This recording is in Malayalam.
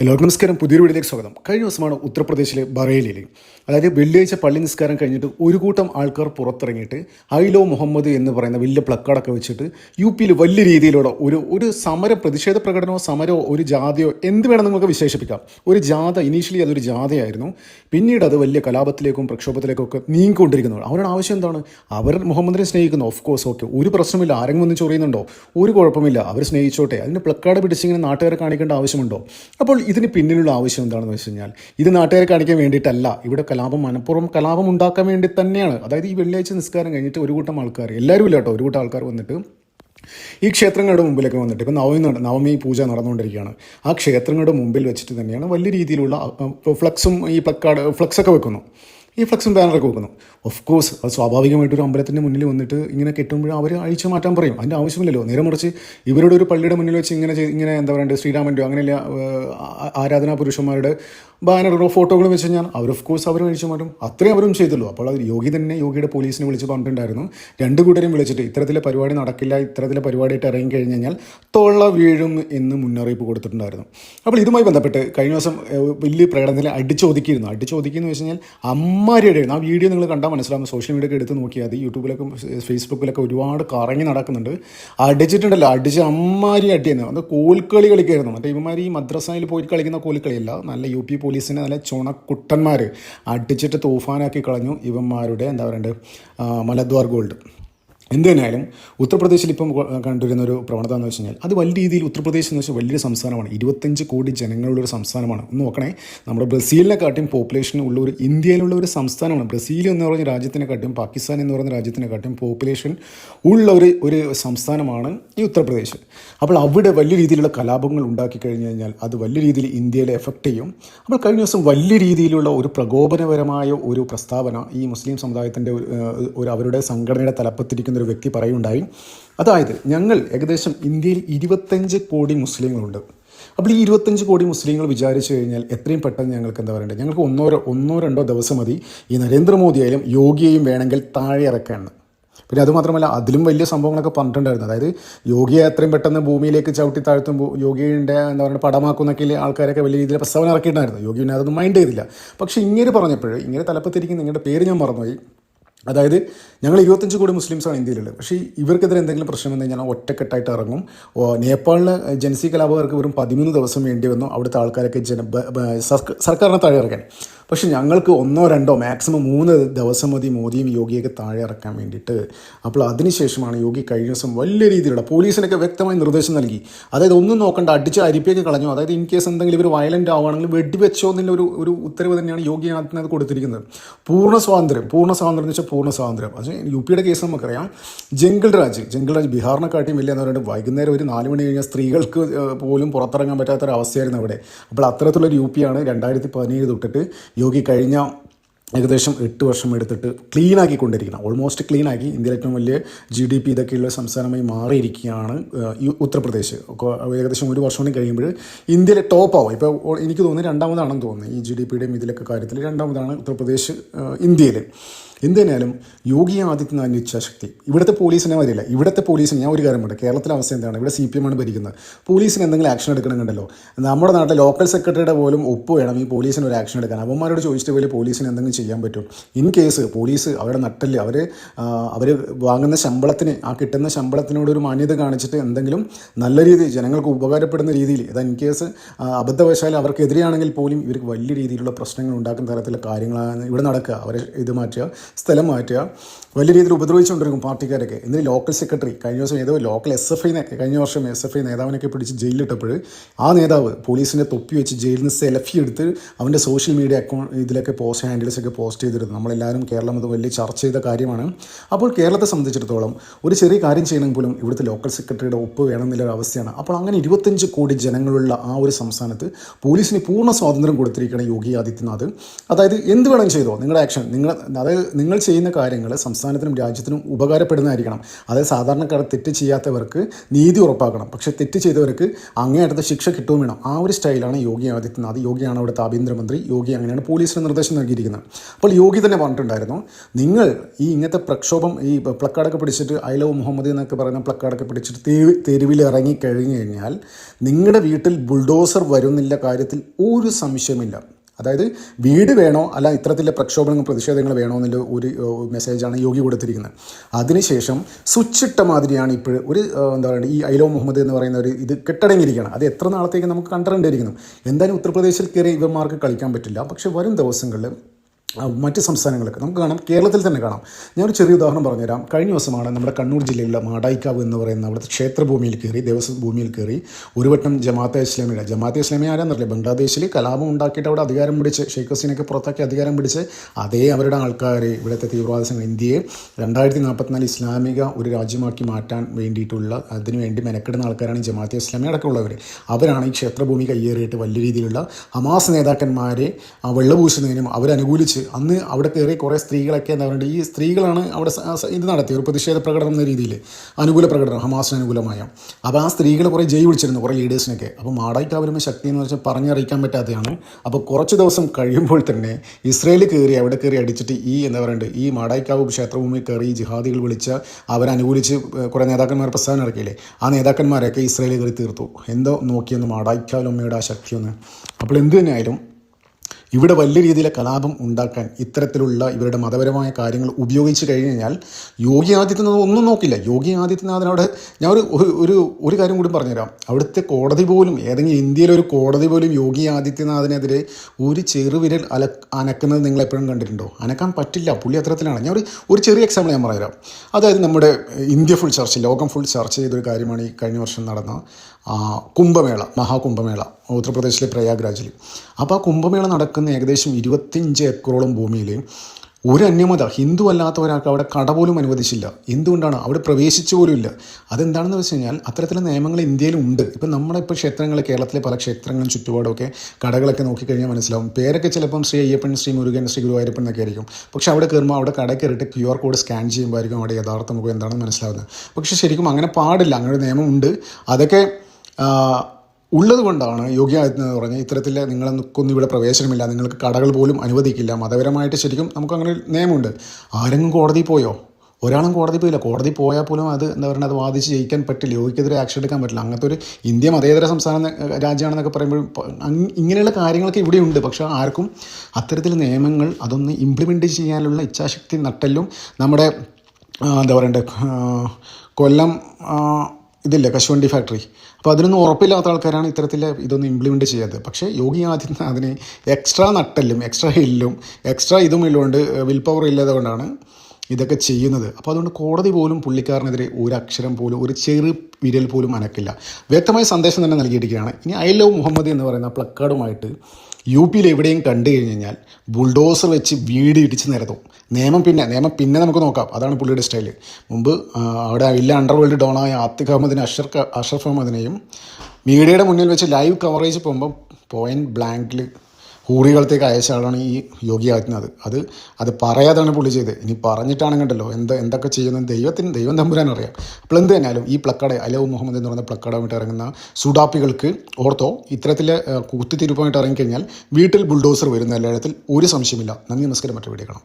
എല്ലാവർക്കും നമസ്കാരം. പുതിയൊരു വീട്ടിലേക്ക് സ്വാഗതം. കഴിഞ്ഞ ദിവസമാണ് ഉത്തർപ്രദേശിലെ ബറേലിയിൽ അതായത് വെള്ളിയാഴ്ച പള്ളി നിസ്കാരം കഴിഞ്ഞിട്ട് ഒരു കൂട്ടം ആൾക്കാർ പുറത്തിറങ്ങിയിട്ട് ഐലോ മുഹമ്മദ് എന്ന് പറയുന്ന വലിയ പ്ലക്കാർഡൊക്കെ വെച്ചിട്ട് യു പിയിൽ വലിയ രീതിയിലുള്ള ഒരു ഒരു സമര പ്രതിഷേധ പ്രകടനമോ സമരമോ ഒരു ജാഥയോ എന്ത് വേണം നിങ്ങൾക്ക് വിശേഷിപ്പിക്കാം. ഒരു ജാഥ ഇനീഷ്യലി അതൊരു ജാഥയായിരുന്നു. പിന്നീട് അത് വലിയ കലാപത്തിലേക്കും പ്രക്ഷോഭത്തിലേക്കും ഒക്കെ നീങ്ങിക്കൊണ്ടിരിക്കുന്നു. അവരുടെ ആവശ്യം എന്താണ്? അവർ മുഹമ്മദിനെ സ്നേഹിക്കുന്നു. ഓഫ് കോഴ്സ് ഓക്കെ ഒരു പ്രശ്നമില്ല ആരെങ്കിലും ഒന്നും ചൊറിയുന്നുണ്ടോ? ഒരു കുഴപ്പമില്ല അവർ സ്നേഹിച്ചോട്ടെ. അതിന് പ്ലക്കാർഡ് പിടിച്ചിങ്ങനെ നാട്ടുകാരെ കാണിക്കേണ്ട ആവശ്യമുണ്ടോ? അപ്പോൾ ഇതിന് പിന്നിലുള്ള ആവശ്യം എന്താണെന്ന് വെച്ച് കഴിഞ്ഞാൽ ഇത് നാട്ടുകാരെ കാണിക്കാൻ വേണ്ടിയിട്ടല്ല. ഇവിടെ കലാപം മനഃപൂർവം കലാപം ഉണ്ടാക്കാൻ വേണ്ടി തന്നെയാണ്. അതായത് ഈ വെള്ളിയാഴ്ച നിസ്കാരം കഴിഞ്ഞിട്ട് ഒരു കൂട്ടം ആൾക്കാർ എല്ലാവരും ഇല്ല കേട്ടോ. ഒരു കൂട്ടം ആൾക്കാർ വന്നിട്ട് ഈ ക്ഷേത്രങ്ങളുടെ മുമ്പിലൊക്കെ വന്നിട്ട് ഇപ്പം നവമി നവമി പൂജ നടന്നുകൊണ്ടിരിക്കുകയാണ്. ആ ക്ഷേത്രങ്ങളുടെ മുമ്പിൽ വെച്ചിട്ട് തന്നെയാണ് വലിയ രീതിയിലുള്ള ഫ്ലക്സും ഈ പ്ലക്കാർഡ് ഫ്ലക്സൊക്കെ വെക്കുന്നു. ഈ ഫ്ലക്സും ബാനറൊക്കെ വെക്കുന്നു. ഓഫ് കോഴ്സ് അത് സ്വാഭാവികമായിട്ട് ഒരു അമ്പലത്തിന്റെ മുന്നിൽ വന്നിട്ട് ഇങ്ങനെ കെട്ടുമ്പോൾ അവർ അഴിച്ചു മാറ്റാൻ പറയും. അതിന്റെ ആവശ്യമില്ലല്ലോ. നേരെ മറിച്ച് ഇവരുടെ ഒരു പള്ളിയുടെ മുന്നിൽ വെച്ച് ഇങ്ങനെ ഇങ്ങനെ എന്താ പറയുക ശ്രീരാമന്റെയോ അങ്ങനെയല്ല ആരാധനാ പുരുഷന്മാരുടെ ബാനറോ ഫോട്ടോകളോ വെച്ച് കഴിഞ്ഞാൽ അവർ ഓഫ് കോഴ്സ് അവർ അഴിച്ചു മാറ്റും. അത്രയും അവരും ചെയ്തുള്ളൂ. അപ്പോൾ അത് യോഗി തന്നെ യോഗിയുടെ പോലീസിനെ വിളിച്ച് പറഞ്ഞിട്ടുണ്ടായിരുന്നു. രണ്ട് കൂട്ടരും വിളിച്ചിട്ട് ഇത്തരത്തിലെ പരിപാടി നടക്കില്ല ഇത്തരത്തിലെ പരിപാടിയായിട്ട് ഇറങ്ങി കഴിഞ്ഞ് കഴിഞ്ഞാൽ തൊള്ള വീഴും എന്ന് മുന്നറിയിപ്പ് കൊടുത്തിട്ടുണ്ടായിരുന്നു. അപ്പോൾ ഇതുമായി ബന്ധപ്പെട്ട് കഴിഞ്ഞ ദിവസം വലിയ പ്രകടനത്തിൽ അടിച്ചൊതുക്കിയിരുന്നു അടിച്ചോദിക്കുന്നു വെച്ച് കഴിഞ്ഞാൽ അമ്മാരിയുടെ ആ വീഡിയോ നിങ്ങൾ കണ്ടാൽ മനസ്സിലാകും സോഷ്യൽ മീഡിയ ഒക്കെ എടുത്ത് നോക്കിയാൽ മതി. യൂട്യൂബിലൊക്കെ ഫേസ്ബുക്കിലൊക്കെ ഒരുപാട് കറങ്ങി നടക്കുന്നുണ്ട്. അടിച്ചിട്ടുണ്ടല്ലോ അടിച്ച് അമ്മാരി അടിയെന്ന്. അത് കോൽക്കളി കളിക്കായിരുന്നു. മറ്റേ ഇവന്മാർ ഈ മദ്രസയിൽ പോയി കളിക്കുന്ന കോൽക്കളിയല്ല. നല്ല യു പി പോലീസിനെ നല്ല ചുണക്കുട്ടന്മാർ അടിച്ചിട്ട് തൂഫാനാക്കി കളഞ്ഞു ഇവന്മാരുടെ എന്താ പറയണ്ടത് മലദ്വാർ ഗോൾഡ്. എന്ത് തന്നെയായാലും ഉത്തർപ്രദേശിൽ ഇപ്പം കണ്ടുവരുന്ന ഒരു പ്രവണത എന്ന് വെച്ച് കഴിഞ്ഞാൽ അത് വലിയ രീതിയിൽ ഉത്തർപ്രദേശ് എന്ന് വെച്ചാൽ വലിയൊരു സംസ്ഥാനമാണ്. ഇരുപത്തഞ്ച് കോടി ജനങ്ങളുള്ള ഒരു സംസ്ഥാനമാണ്. ഒന്ന് നോക്കണേ നമ്മുടെ ബ്രസീലിനെക്കാട്ടിയും പോപ്പുലേഷൻ ഉള്ള ഒരു ഇന്ത്യയിലുള്ള ഒരു സംസ്ഥാനമാണ്. ബ്രസീൽ എന്ന് പറഞ്ഞ രാജ്യത്തിനെക്കാട്ടിയും പാകിസ്ഥാൻ എന്ന് പറയുന്ന രാജ്യത്തിനെക്കാട്ടിയും പോപ്പുലേഷൻ ഉള്ള ഒരു ഒരു സംസ്ഥാനമാണ് ഈ ഉത്തർപ്രദേശ്. അപ്പോൾ അവിടെ വലിയ രീതിയിലുള്ള കലാപങ്ങൾ ഉണ്ടാക്കി കഴിഞ്ഞു കഴിഞ്ഞാൽ അത് വലിയ രീതിയിൽ ഇന്ത്യയിലെ എഫക്റ്റ് ചെയ്യും. അപ്പോൾ കഴിഞ്ഞ ദിവസം വലിയ രീതിയിലുള്ള ഒരു പ്രകോപനപരമായ ഒരു പ്രസ്താവന ഈ മുസ്ലിം സമുദായത്തിന്റെ ഒരു അവരുടെ സംഘടനയുടെ തലപ്പത്തിരിക്കുന്ന ഒരു വ്യക്തി പറയുണ്ടായി. അതായത് ഞങ്ങൾ ഏകദേശം ഇന്ത്യയിൽ ഇരുപത്തഞ്ച് കോടി മുസ്ലിങ്ങളുണ്ട്. അപ്പോൾ ഈ ഇരുപത്തഞ്ച് കോടി മുസ്ലിങ്ങൾ വിചാരിച്ചു കഴിഞ്ഞാൽ എത്രയും പെട്ടെന്ന് ഞങ്ങൾക്ക് എന്താ പറയണ്ടത് ഞങ്ങൾക്ക് ഒന്നോ ഒന്നോ രണ്ടോ ദിവസം മതി ഈ നരേന്ദ്രമോദിയായാലും യോഗിയെയും വേണമെങ്കിൽ താഴെ ഇറക്കാണ് പിന്നെ അതുമാത്രമല്ല അതിലും വലിയ സംഭവങ്ങളൊക്കെ പറഞ്ഞിട്ടുണ്ടായിരുന്നു. അതായത് യോഗിയെ എത്രയും പെട്ടെന്ന് ഭൂമിയിലേക്ക് ചവിട്ടി താഴ്ത്തുമ്പോൾ യോഗിയുടെ എന്താ പറയുക പടമാക്കുന്നൊക്കെ ആൾക്കാരൊക്കെ വലിയ രീതിയിൽ പ്രസ്താവന ഇറക്കിയിട്ടുണ്ടായിരുന്നു. യോഗി പിന്നെ അതൊന്നും മൈൻഡ് ചെയ്തില്ല. പക്ഷേ ഇങ്ങനെ പറഞ്ഞപ്പോൾ ഇങ്ങനെ തലപ്പത്തിരിക്കുന്ന നിങ്ങളുടെ പേര് ഞാൻ മറന്നുപോയി. അതായത് ഞങ്ങൾ ഇരുപത്തഞ്ച് കോടി മുസ്ലിംസാണ് ഇന്ത്യയിലുള്ളത്. പക്ഷേ ഇവർക്കെതിരെ എന്തെങ്കിലും പ്രശ്നം വന്നു കഴിഞ്ഞാൽ ഒറ്റക്കെട്ടായിട്ട് ഇറങ്ങും. നേപ്പാളിലെ ജനസി കലാപകർക്ക് വെറും പതിമൂന്ന് ദിവസം വേണ്ടി വന്നു അവിടുത്തെ ആൾക്കാരൊക്കെ ജന സർക്കാരിനെ താഴെ ഇറക്കാൻ പക്ഷേ ഞങ്ങൾക്ക് ഒന്നോ രണ്ടോ മാക്സിമം മൂന്ന് ദിവസം മതി മോദിയും യോഗിയൊക്കെ താഴെ ഇറക്കാൻ വേണ്ടിയിട്ട്. അപ്പോൾ അതിനുശേഷമാണ് യോഗി കഴിഞ്ഞ ദിവസം വലിയ രീതിയിലുള്ള പോലീസിനൊക്കെ വ്യക്തമായി നിർദ്ദേശം നൽകി. അതായത് ഒന്നും നോക്കണ്ട അടിച്ച് അരിപ്പിയൊക്കെ കളഞ്ഞു അതായത് ഇൻ കേസ് എന്തെങ്കിലും ഇവർ വയലന്റ് ആവുകയാണെങ്കിൽ വെടിവെച്ചോ എന്നുള്ള ഒരു ഒരു ഉത്തരവ് തന്നെയാണ് യോഗി ആദിത്യനാഥ് കൊടുത്തിരിക്കുന്നത്. പൂർണ സ്വാതന്ത്ര്യം. പൂർണ സ്വാതന്ത്ര്യം എന്ന് വെച്ചാൽ പൂർണ സ്വാതന്ത്ര്യം. അത് യു പിയുടെ കേസ് നമുക്കറിയാം. ജംഗിൾ രാജ്. ജംഗിൾ രാജ് ബീഹാറിനെക്കാട്ടിയും വലിയ എന്ന് പറയുന്നത് വൈകുന്നേരം ഒരു നാല് മണി കഴിഞ്ഞാൽ സ്ത്രീകൾക്ക് പോലും പുറത്തിറങ്ങാൻ പറ്റാത്തൊരവസ്ഥയായിരുന്നു അവിടെ. അപ്പോൾ അത്തരത്തിലൊരു യു പിയാണ് രണ്ടായിരത്തി പതിനേഴ് തൊട്ടിട്ട് യോഗി കഴിഞ്ഞ ഏകദേശം എട്ട് വർഷം എടുത്തിട്ട് ക്ലീൻ ആക്കിക്കൊണ്ടിരിക്കണം. ഓൾമോസ്റ്റ് ക്ലീൻ ആക്കി. ഇന്ത്യയിലെ ഏറ്റവും വലിയ ജി ഡി പി ഇതൊക്കെയുള്ള സംസ്ഥാനമായി മാറിയിരിക്കുകയാണ് ഈ ഉത്തർപ്രദേശ്. ഏകദേശം ഒരു വർഷം കൂടി കഴിയുമ്പോൾ ഇന്ത്യയിലെ ടോപ്പ് ആവും. ഇപ്പോൾ എനിക്ക് തോന്നുന്നു രണ്ടാമതാണെന്ന് തോന്നുന്നു ഈ ജി ഡി പിയുടെയും ഇതിലൊക്കെ കാര്യത്തിൽ. രണ്ടാമതാണ് ഉത്തർപ്രദേശ് ഇന്ത്യയിൽ എന്തിനാലും യോഗി ആദിത്യനാഥിന്റെ ഇച്ഛാശക്തി ഇവിടുത്തെ പോലീസിനെ വരില്ല. ഇവിടുത്തെ പോലീസിന് ഞാൻ ഒരു കാര്യം പറയും കേരളത്തിലെ അവസ്ഥ എന്താണ്? ഇവിടെ സി പി എം ആണ് ഭരിക്കുന്നത്. പോലീസിന് എന്തെങ്കിലും ആക്ഷൻ എടുക്കണമെന്നുണ്ടല്ലോ നമ്മുടെ നാട്ടിലെ ലോക്കൽ സെക്രട്ടറിയുടെ പോലും ഒപ്പ് വേണം ഈ പോലീസിന് ഒരു ആക്ഷൻ എടുക്കാൻ. അവന്മാരോട് ചോദിച്ചിട്ട് പോലും പോലീസിന് എന്തെങ്കിലും ചെയ്യാൻ പറ്റും. ഇൻ കേസ് പോലീസ് അവരുടെ നട്ടൽ അവർ അവർ വാങ്ങുന്ന ശമ്പളത്തിന് ആ കിട്ടുന്ന ശമ്പളത്തിനോട് ഒരു മാന്യത കാണിച്ചിട്ട് എന്തെങ്കിലും നല്ല രീതിയിൽ ജനങ്ങൾക്ക് ഉപകാരപ്പെടുന്ന രീതിയിൽ അത് ഇൻ കേസ് അബദ്ധവശാൽ അവർക്കെതിരെയാണെങ്കിൽ പോലും ഇവർക്ക് വലിയ രീതിയിലുള്ള പ്രശ്നങ്ങൾ ഉണ്ടാക്കുന്ന തരത്തിലുള്ള കാര്യങ്ങളാണ് ഇവിടെ നടക്കുക. അവരെ ഇത് മാറ്റുക. സ്ഥലം മാറ്റുക. വലിയ രീതിയിൽ ഉപദ്രവിച്ചുകൊണ്ടിരിക്കും പാർട്ടിക്കാരൊക്കെ. എന്നിട്ട് ലോക്കൽ സെക്രട്ടറി കഴിഞ്ഞ ദിവസം ഏതോ ലോക്കൽ എസ് എഫ് ഐ കഴിഞ്ഞ വർഷം എസ് എഫ് ഐ നേതാവിനൊക്കെ പിടിച്ച് ജയിലിലിട്ടപ്പോൾ ആ നേതാവ് പോലീസിന്റെ തൊപ്പി വെച്ച് ജയിലിൽ നിന്ന് സെൽഫി എടുത്ത് അവന്റെ സോഷ്യൽ മീഡിയ അക്കൗണ്ട് ഇതിലൊക്കെ പോസ്റ്റ് ഹാൻഡിൽസൊക്കെ പോസ്റ്റ് ചെയ്തിരുന്നു. നമ്മളെല്ലാവരും കേരളം അത് വലിയ ചർച്ച ചെയ്ത കാര്യമാണ്. അപ്പോൾ കേരളത്തെ സംബന്ധിച്ചിടത്തോളം ഒരു ചെറിയ കാര്യം ചെയ്യണമെങ്കിൽ പോലും ഇവിടുത്തെ ലോക്കൽ സെക്രട്ടറിയുടെ ഒപ്പ് വേണമെന്നുള്ള ഒരു അവസ്ഥയാണ്. അപ്പോൾ അങ്ങനെ ഇരുപത്തഞ്ച് കോടി ജനങ്ങളുള്ള ആ ഒരു സംസ്ഥാനത്ത് പോലീസിന് പൂർണ സ്വാതന്ത്ര്യം കൊടുത്തിരിക്കുകയാണ് യോഗി ആദിത്യനാഥ്. അതായത് എന്ത് വേണം ചെയ്തോ. നിങ്ങളുടെ ആക്ഷൻ നിങ്ങൾ അതായത് നിങ്ങൾ ചെയ്യുന്ന കാര്യങ്ങൾ സംസ്ഥാനത്തിനും രാജ്യത്തിനും ഉപകാരപ്പെടുന്നതായിരിക്കണം. അതായത് സാധാരണക്കാർ തെറ്റ് ചെയ്യാത്തവർക്ക് നീതി ഉറപ്പാക്കണം. പക്ഷേ തെറ്റ് ചെയ്തവർക്ക് അങ്ങേയറ്റത്തെ ശിക്ഷ കിട്ടുകയും വേണം. ആ ഒരു സ്റ്റൈലാണ് യോഗി ആദിത്യനാഥ്. യോഗിയാണ് അവിടുത്തെ ആഭ്യന്തരമന്ത്രി. യോഗി അങ്ങനെയാണ് പോലീസിന് നിർദ്ദേശം നൽകിയിരിക്കുന്നത്. അപ്പോൾ യോഗി തന്നെ പറഞ്ഞിട്ടുണ്ടായിരുന്നു നിങ്ങൾ ഈ ഇങ്ങനത്തെ പ്രക്ഷോഭം ഈ പ്ലക്കാർഡൊക്കെ പിടിച്ചിട്ട് ഐ ലവ് മുഹമ്മദ് എന്നൊക്കെ പറയുന്ന പ്ലക്കാർഡൊക്കെ പിടിച്ചിട്ട് തെരുവ് തെരുവിൽ ഇറങ്ങി കഴിഞ്ഞു കഴിഞ്ഞാൽ നിങ്ങളുടെ വീട്ടിൽ ബുൾഡോസർ വരുന്നില്ല കാര്യത്തിൽ ഒരു സംശയമില്ല അതായത് വീട് വേണോ അല്ല ഇത്തരത്തിലെ പ്രക്ഷോഭങ്ങൾ പ്രതിഷേധങ്ങൾ വേണോ എന്നുള്ള ഒരു മെസ്സേജാണ് യോഗി കൊടുത്തിരിക്കുന്നത്. അതിനുശേഷം സ്വിച്ചിട്ട മാതിരിയാണ് ഇപ്പോൾ ഒരു എന്താ പറയുക ഈ ഐലോ മുഹമ്മദ് എന്ന് പറയുന്ന ഒരു ഇത് കെട്ടടങ്ങിയിരിക്കുകയാണ്. അത് എത്ര നാളത്തേക്ക് നമുക്ക് കണ്ടിട്ടുണ്ടായിരിക്കുന്നു എന്തായാലും ഉത്തർപ്രദേശിൽ കയറി ഇവന്മാർക്ക് കളിക്കാൻ പറ്റില്ല. പക്ഷേ വരും ദിവസങ്ങളിൽ മറ്റ് സംസ്ഥാനങ്ങളൊക്കെ നമുക്ക് കാണാം. കേരളത്തിൽ തന്നെ കാണാം. ഞാനൊരു ചെറിയ ഉദാഹരണം പറഞ്ഞുതരാം. കഴിഞ്ഞ ദിവസമാണ് നമ്മുടെ കണ്ണൂർ ജില്ലയിലുള്ള മാടായിക്കാവ് എന്ന് പറയുന്ന അവിടുത്തെ ക്ഷേത്രഭൂമിയിൽ കയറി ദേവസ്വം ഭൂമിയിൽ കയറി ഒരു വട്ടം ജമാഅത്തെ ഇസ്ലാമിയുടെ ജമാഅത്തെ ഇസ്ലാമി ആരാന്നറിയില്ല ബംഗ്ലാദേശിൽ കലാപം ഉണ്ടാക്കിയിട്ട് അവിടെ അധികാരം പിടിച്ച് ഷെയ്ഖ് ഹസീനൊക്കെ പുറത്താക്കി അധികാരം പിടിച്ച് അതേ അവരുടെ ആൾക്കാർ ഇവിടുത്തെ തീവ്രവാദ സംഘം ഇന്ത്യയെ രണ്ടായിരത്തി നാൽപ്പത്തിനാല് ഇസ്ലാമിക ഒരു രാജ്യമാക്കി മാറ്റാൻ വേണ്ടിയിട്ടുള്ള അതിനുവേണ്ടി മെനക്കെടുന്ന ആൾക്കാരാണ് ജമാഅത്തെ ഇസ്ലാമി അടക്കമുള്ളവർ അവരാണ് ഈ ക്ഷേത്രഭൂമി കയ്യേറിയിട്ട് വലിയ രീതിയിലുള്ള ഹമാസ് നേതാക്കന്മാരെ വെള്ളപൂശുന്നതിനും അവരനുകൂലിച്ച് അന്ന് അവിടെ കയറി കുറേ സ്ത്രീകളൊക്കെ എന്താ പറയുക ഈ സ്ത്രീകളാണ് അവിടെ ഇത് നടത്തിയ ഒരു പ്രതിഷേധ പ്രകടനം എന്ന രീതിയിൽ അനുകൂല പ്രകടനം ഹമാസിന് അനുകൂലമായ. അപ്പോൾ ആ സ്ത്രീകൾ കുറേ ജയ് വിളിച്ചിരുന്നു കുറേ ലീഡേഴ്സിനൊക്കെ. അപ്പോൾ മാടായിക്കാവുമ്പോൾ ശക്തി എന്ന് വെച്ചാൽ പറഞ്ഞറിയിക്കാൻ പറ്റാത്തതാണ് അപ്പോൾ കുറച്ച് ദിവസം കഴിയുമ്പോൾ തന്നെ ഇസ്രയേൽ കയറി അവിടെ കയറി അടിച്ചിട്ട് ഈ എന്താ പറയുക ഈ മാടായിക്കാവ് ക്ഷേത്രഭൂമി കയറി ജിഹാദികൾ വിളിച്ച അവരനുകൂലിച്ച് കുറേ നേതാക്കന്മാർ പ്രസ്ഥാനം ഇറക്കിയില്ലേ? ആ നേതാക്കന്മാരെയൊക്കെ ഇസ്രയേൽ കയറി തീർത്തു. എന്തോ നോക്കിയെന്ന് മാടായിക്കാവുമ്മയുടെ ആ ശക്തിയൊന്ന് അപ്പോൾ എന്ത് തന്നെയായാലും ഇവിടെ വലിയ രീതിയിലെ കലാപം ഉണ്ടാക്കാൻ ഇത്തരത്തിലുള്ള ഇവരുടെ മതപരമായ കാര്യങ്ങൾ ഉപയോഗിച്ച് കഴിഞ്ഞ് കഴിഞ്ഞാൽ യോഗി ആദിത്യനാഥ് ഒന്നും നോക്കില്ല. യോഗി ആദിത്യനാഥിനവിടെ ഞാൻ ഒരു ഒരു- ഒരു കാര്യം കൂടി പറഞ്ഞുതരാം. അവിടുത്തെ കോടതി പോലും ഏതെങ്കിലും ഇന്ത്യയിലൊരു കോടതി പോലും യോഗി ആദിത്യനാഥിനെതിരെ ഒരു ചെറുവിരൽ അല അനക്കുന്നത് നിങ്ങൾ എപ്പോഴും കണ്ടിട്ടുണ്ടോ? അനക്കാൻ പറ്റില്ല. പുള്ളി അത്തരത്തിലാണ്. ഞാൻ ഒരു ഒരു ചെറിയ എക്സാമ്പിൾ ഞാൻ പറഞ്ഞുതരാം അതായത് നമ്മുടെ ഇന്ത്യ ഫുൾ ചർച്ച ലോകം ഫുൾ ചർച്ച ചെയ്തൊരു കാര്യമാണ് ഈ കഴിഞ്ഞ വർഷം നടന്ന കുംഭമേള മഹാകുംഭമേള ഉത്തർപ്രദേശിലെ പ്രയാഗ്രാജിൽ അപ്പോൾ ആ കുംഭമേള നടക്കുന്ന ഏകദേശം ഇരുപത്തിയഞ്ച് ഏക്കറോളം ഭൂമിയിൽ ഒരു അന്യമത ഹിന്ദു അല്ലാത്ത ഒരാൾക്ക് അവിടെ കട പോലും അനുവദിച്ചില്ല. എന്തുകൊണ്ടാണ്? അവിടെ പ്രവേശിച്ചു പോലും ഇല്ല. അതെന്താണെന്ന് വെച്ച് കഴിഞ്ഞാൽ അത്തരത്തിലുള്ള നിയമങ്ങൾ ഇന്ത്യയിലുണ്ട്. ഇപ്പം നമ്മുടെ ഇപ്പോൾ ക്ഷേത്രങ്ങൾ കേരളത്തിലെ പല ക്ഷേത്രങ്ങളും ചുറ്റുപാടുമൊക്കെ കടകളൊക്കെ നോക്കിക്കഴിഞ്ഞാൽ മനസ്സിലാവും. പേരൊക്കെ ചിലപ്പം ശ്രീ അയ്യപ്പൻ ശ്രീ മുരുകൻ ശ്രീ ഗുരുവായൂരപ്പൻ എന്നൊക്കെ ആയിരിക്കും. പക്ഷേ അവിടെ കയറുമ്പോൾ അവിടെ കട കയറിയിട്ട് ക്യു ആർ കോഡ് സ്കാൻ ചെയ്യുമ്പോഴായിരിക്കും അവിടെ യഥാർത്ഥ മുഖം എന്താണെന്ന് മനസ്സിലാവുന്നത്. പക്ഷേ ശരിക്കും അങ്ങനെ പാടില്ല. അങ്ങനെ ഒരു നിയമമുണ്ട്. അതൊക്കെ ഉള്ളത് കൊണ്ടാണ് യോഗി ആദിത്യനാഥ് പറഞ്ഞത് ഇത്തരത്തിൽ നിങ്ങൾക്കൊന്നും ഇവിടെ പ്രവേശനമില്ല നിങ്ങൾക്ക് കടകൾ പോലും അനുവദിക്കില്ല മതപരമായിട്ട് ശരിക്കും നമുക്ക് അങ്ങനെ നിയമമുണ്ട്. ആരെങ്കിലും കോടതി പോയോ? ഒരാളും കോടതി പോയില്ല. കോടതി പോയാൽ പോലും അത് എന്താ പറയുക അത് വാദിച്ച് ജയിക്കാൻ പറ്റില്ല യോഗിക്കെതിരെ ആക്ഷൻ എടുക്കാൻ പറ്റില്ല. അങ്ങനത്തെ ഒരു ഇന്ത്യ മതേതര സംസ്ഥാന രാജ്യമാണെന്നൊക്കെ പറയുമ്പോഴും ഇങ്ങനെയുള്ള കാര്യങ്ങളൊക്കെ ഇവിടെയുണ്ട് പക്ഷേ ആർക്കും അത്തരത്തിൽ നിയമങ്ങൾ അതൊന്ന് ഇംപ്ലിമെന്റ് ചെയ്യാനുള്ള ഇച്ഛാശക്തി നട്ടെല്ലും നമ്മുടെ എന്താ പറയണ്ടേ കൊല്ലം ഇതില്ലേ കശുവണ്ടി ഫാക്ടറി അപ്പോൾ അതിനൊന്നും ഉറപ്പില്ലാത്ത ആൾക്കാരാണ് ഇത്തരത്തിൽ ഇതൊന്നും ഇംപ്ലിമെന്റ് ചെയ്യാത്തത്. പക്ഷേ യോഗി ആദിത്യനാഥിന് എക്സ്ട്രാ നട്ടല്ലും എക്സ്ട്രാ ഹില്ലും എക്സ്ട്രാ ഇതും ഇല്ലുകൊണ്ട് വിൽ പവർ ഇല്ലാതെ കൊണ്ടാണ് ഇതൊക്കെ ചെയ്യുന്നത്. അപ്പോൾ അതുകൊണ്ട് കോടതി പോലും പുള്ളിക്കാരനെതിരെ ഒരു അക്ഷരം പോലും ഒരു ചെറു വിരൽ പോലും അനക്കില്ല. വ്യക്തമായ സന്ദേശം തന്നെ നൽകിയിരിക്കുകയാണ്. ഇനി ഐ ലവ് മുഹമ്മദ് എന്ന് പറയുന്ന പ്ലക്കാർഡുമായിട്ട് യു പിയിൽ എവിടെയും കണ്ടു കഴിഞ്ഞ് കഴിഞ്ഞാൽ ബുൾഡോസർ വെച്ച് വീട് ഇടിച്ച് നിരത്തും. നിയമം പിന്നെ നിയമം പിന്നെ നമുക്ക് നോക്കാം. അതാണ് പുള്ളിയുടെ സ്റ്റൈൽ. മുമ്പ് അവിടെ വലിയ അണ്ടർവേൾഡ് ഡോണായ ആത്തിഖ് അഹമ്മദിനെ അഷർ അഷറഫ് അഹമ്മദിനെയും മീഡിയയുടെ മുന്നിൽ വെച്ച് ലൈവ് കവറേജ് പോകുമ്പോൾ പോയിന്റ് ബ്ലാങ്കിൽ ഹൂറികളത്തേക്ക് അയച്ച ആളാണ് ഈ യോഗി ആദിത്യനാഥ്. അത് അത് പറയാതാണ് പുള്ളി ചെയ്തത്. ഇനി പറഞ്ഞിട്ടാണെങ്കിണ്ടല്ലോ എന്ത് എന്തൊക്കെ ചെയ്യുന്നത് ദൈവത്തിന് ദൈവം തമ്പുരാൻ അറിയാം. അപ്പോൾ എന്ത് തന്നെയാലും ഈ പ്ലക്കട അലവ് മുഹമ്മദ് എന്ന് പറയുന്ന പ്ലക്കടമായിട്ട് ഇറങ്ങുന്ന സുഡാപ്പികൾക്ക് ഓർത്തോ ഇത്തരത്തിൽ കുത്തിത്തിരിപ്പായിട്ട് ഇറങ്ങിക്കഴിഞ്ഞാൽ വീട്ടിൽ ബുൾഡോസർ വരുന്ന എല്ലായിടത്തിൽ ഒരു സംശയമില്ല നന്ദി നമസ്കാരം. മറ്റു വീഡിയോ കാണാം.